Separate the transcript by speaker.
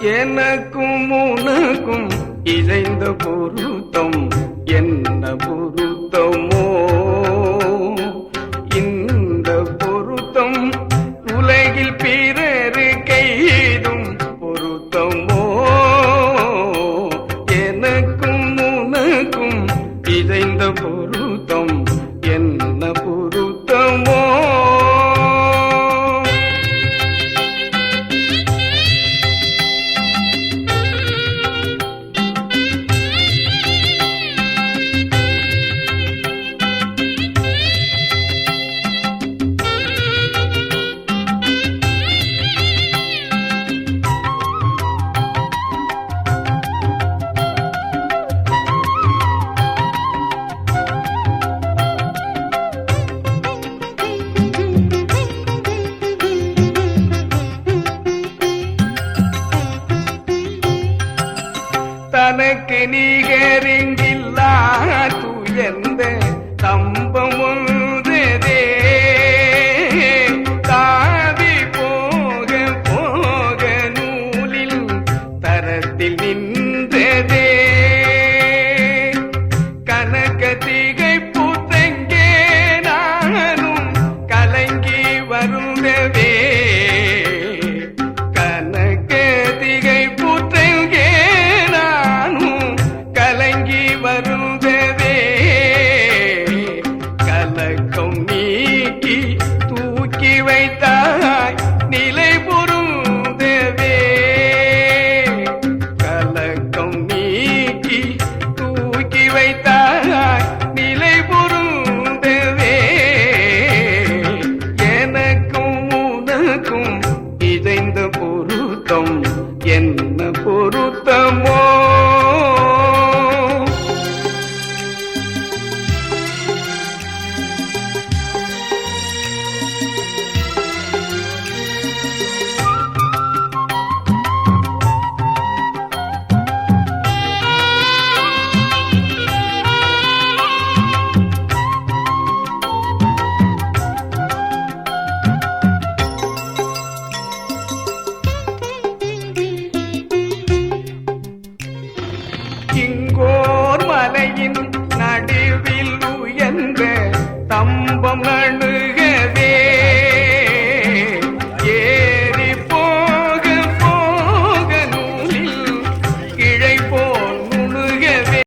Speaker 1: எனக்கும் உனக்கும் இழைந்த பொருத்தம். என்ன பொருத்தமோ? இந்த பொருத்தம் உலகில் பிறரு கைதும் பொருத்தம்? தனக்கு நீகரிங்கில்லா துயர்ந்த தம் வைத்தார் Thank you.